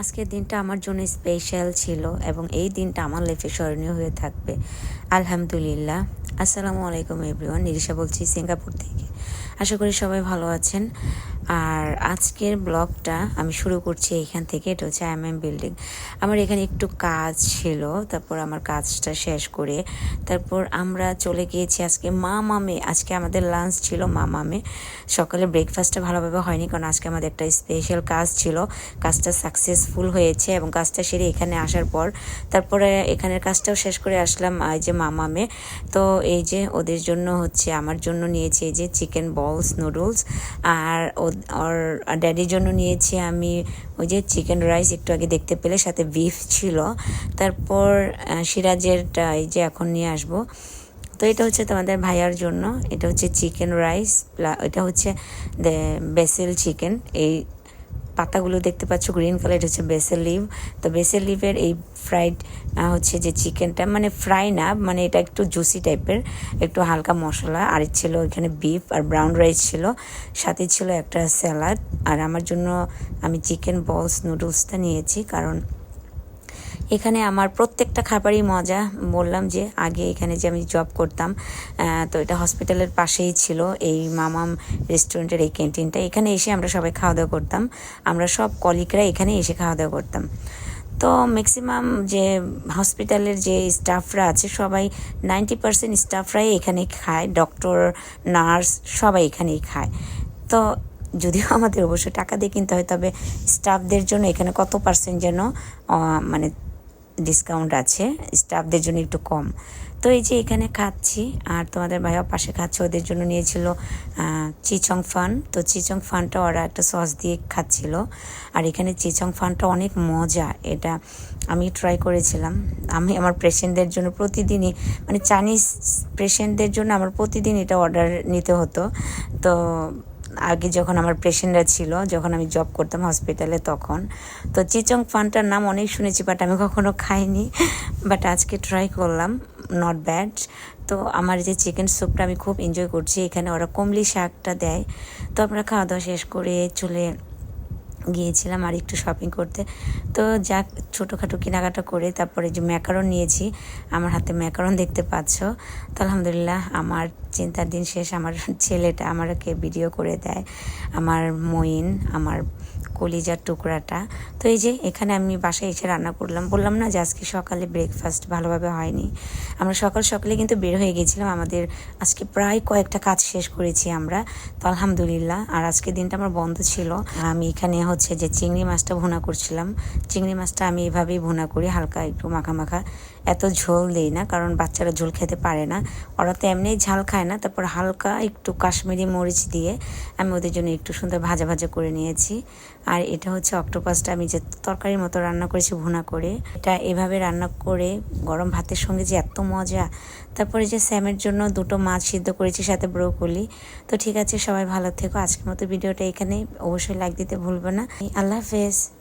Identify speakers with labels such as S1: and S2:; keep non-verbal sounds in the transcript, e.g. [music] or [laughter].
S1: আজকের দিনটা আমার জন্য স্পেশাল ছিল এবং এই দিনটা আমার লাইফে স্মরণীয় হয়ে থাকবে। আলহামদুলিল্লাহ। আসসালামু আলাইকুম এভরিওয়ান নিরিশা বলছি সিঙ্গাপুর থেকে। আশা করি সবাই ভালো আছেন। আর আজকের ব্লগটা আমি শুরু করছি এইখান থেকে। এটা হচ্ছে এম এম বিল্ডিং। আমার এখানে একটু কাজ ছিল, তারপর আমার কাজটা শেষ করে তারপর আমরা চলে গিয়েছি আজকে মা মামে আজকে আমাদের লাঞ্চ ছিল মা মামে সকালে ব্রেকফাস্টটা ভালোভাবে হয়নি, কারণ আজকে আমাদের একটা স্পেশাল কাজ ছিল। কাজটা সাকসেসফুল হয়েছে এবং কাজটা সেরে এখানে আসার পর তারপরে এখানের কাজটাও শেষ করে আসলাম এই যে মামামে। তো এই যে ওদের জন্য হচ্ছে, আমার জন্য নিয়েছি এই যে চিকেন বলস নুডলস আর ওর ড্যাডির জন্য নিয়েছি আমি ওই যে চিকেন রাইস একটু আগে দেখতে পেলে, সাথে বিফ ছিল। তারপর সিরাজের সিরাজেরটা এই যে এখন নিয়ে আসব। তো এটা হচ্ছে তোমাদের ভাইয়ার জন্য। এটা হচ্ছে চিকেন রাইস এটা হচ্ছে বেসেল চিকেন এই পাতাগুলো দেখতে পাচ্ছ গ্রিন কালার হচ্ছে বেসেল লিভ তো বেসেল লিভের এই ফ্রাইড হচ্ছে যে চিকেনটা মানে ফ্রাই না মানে এটা একটু জুসি টাইপের একটু হালকা মশলা, আর ছিল এখানে বিফ আর ব্রাউন রাইস ছিল, সাথে ছিল একটা স্যালাড আর আমার জন্য আমি চিকেন বলস নুডলসটা নিয়েছি, কারণ এখানে আমার প্রত্যেকটা খাবারই মজা। বললাম যে, আগে এখানে যে আমি জব করতাম তো এটা হসপিটালের পাশেই ছিল এই মামাম রেস্টুরেন্টের এই ক্যান্টিনটা এখানে এসে আমরা সবাই খাওয়া দাওয়া করতাম। আমরা সব কলিগরা এখানে এসে খাওয়া দাওয়া করতাম। তো ম্যাক্সিমাম যে হসপিটালের যে স্টাফরা আছে, সবাই নাইনটি পার্সেন্ট স্টাফরাই এখানে খায়। ডক্টর নার্স সবাই এখানেই খায়। তো যদিও [laughs] আমাদের অবশ্যই টাকা দিয়ে কিনতে হয়, তবে স্টাফদের জন্য এখানে কত পার্সেন্ট যেন মানে ডিসকাউন্ট আছে স্টাফদের জন্য একটু কম। তো এই যে এখানে খাচ্ছি, আর তোমাদের ভাইয়া পাশে খাচ্ছে, ওদের জন্য নিয়েছিল চিচং ফান। তো চিচং ফানটা ওরা একটা সস দিয়ে খাচ্ছিল। আর এখানে চিচং ফানটা অনেক মজা, এটা আমি ট্রাই করেছিলাম। আমি আমার পেশেন্টদের জন্য প্রতিদিনই মানে চাইনিজ পেশেন্টদের জন্য আমার প্রতিদিন এটা অর্ডার নিতে হতো। তো আগে যখন আমার পেশেন্টরা ছিল, যখন আমি জব করতাম হসপিটালে তখন, তো চিচং ফানটার নাম অনেক শুনেছি বাট আমি কখনো খাইনি বাট আজকে ট্রাই করলাম নট ব্যাড তো আমার যে চিকেন স্যুপটা আমি খুব এনজয় করছি, এখানে ওরা কমলি শাকটা দেয়, তো আমরা খাওয়া দাওয়া শেষ করে চলে গিয়েছিলাম আর একটু শপিং করতে। তো যা ছোটোখাটো কেনাকাটা করে তারপরে যে ম্যাকারন নিয়েছি, আমার হাতে ম্যাকারন দেখতে পাচ্ছ। তো আলহামদুলিল্লাহ, আমার চিন্তার দিন শেষ। আমার ছেলেটা আমাকে ভিডিও করে দেয়। আমার মইন আমার কলিজার টুকরাটা। তো এই যে এখানে আমি বাসায় এসে রান্না করলাম। বললাম না যে আজকে সকালে ব্রেকফাস্ট ভালোভাবে হয়নি। আমরা সকাল সকালে কিন্তু বের হয়ে গেছিলাম। আমাদের আজকে প্রায় কয়েকটা কাজ শেষ করেছি আমরা। তো আলহামদুলিল্লাহ, আর আজকে দিনটা আমার বন্ধ ছিল। আমি এখানে হচ্ছে যে চিংড়ি মাছটা ভুনা করছিলাম। চিংড়ি মাছটা আমি এভাবেই ভুনা করি, হালকা একটু মাখা মাখা এত ঝোল দেই না, কারণ বাচ্চারা ঝোল খেতে পারে না। ওরা তো এমনিই ঝাল খায় না। তারপর হালকা একটু কাশ্মীরি মরিচ দিয়ে আমি ওদের জন্য একটু সুন্দর ভাজা ভাজা করে নিয়েছি। আর এটা হচ্ছে অক্টোপাসটা, আমি যে তরকারির মতো রান্না করেছি ভুনা করে, এটা এভাবে রান্না করে গরম ভাতের সঙ্গে যে এত মজা। তারপরে যে স্যামের জন্য দুটো মাছ সিদ্ধ করেছি, সাথে ব্রোকলি। তো ঠিক আছে, সবাই ভালো থেকো। আজকের মতো ভিডিওটা এখানে অবশ্যই লাইক দিতে ভুলবো না। আল্লাহ হাফেজ।